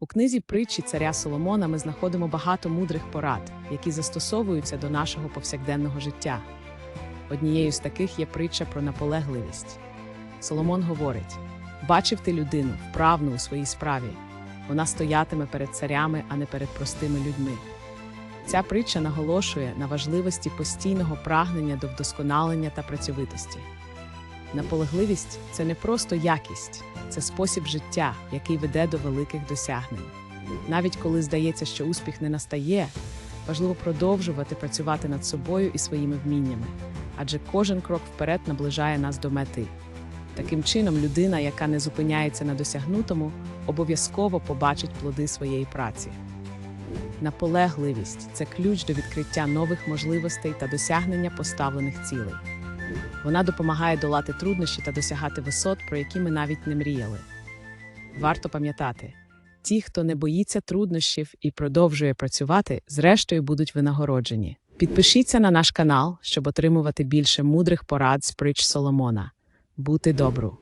У книзі притчі царя Соломона ми знаходимо багато мудрих порад, які застосовуються до нашого повсякденного життя. Однією з таких є притча про наполегливість. Соломон говорить: бачив ти людину, вправну у своїй справі. Вона стоятиме перед царями, а не перед простими людьми. Ця притча наголошує на важливості постійного прагнення до вдосконалення та працьовитості. Наполегливість це не просто якість, це спосіб життя, який веде до великих досягнень. Навіть коли здається, що успіх не настає, важливо продовжувати працювати над собою і своїми вміннями, адже кожен крок вперед наближає нас до мети. Таким чином, людина, яка не зупиняється на досягнутому, обов'язково побачить плоди своєї праці. Наполегливість це ключ до відкриття нових можливостей та досягнення поставлених цілей. Вона допомагає долати труднощі та досягати висот, про які ми навіть не мріяли. Варто пам'ятати, ті, хто не боїться труднощів і продовжує працювати, зрештою будуть винагороджені. Підпишіться на наш канал, щоб отримувати більше мудрих порад з притч Соломона. Бути добру!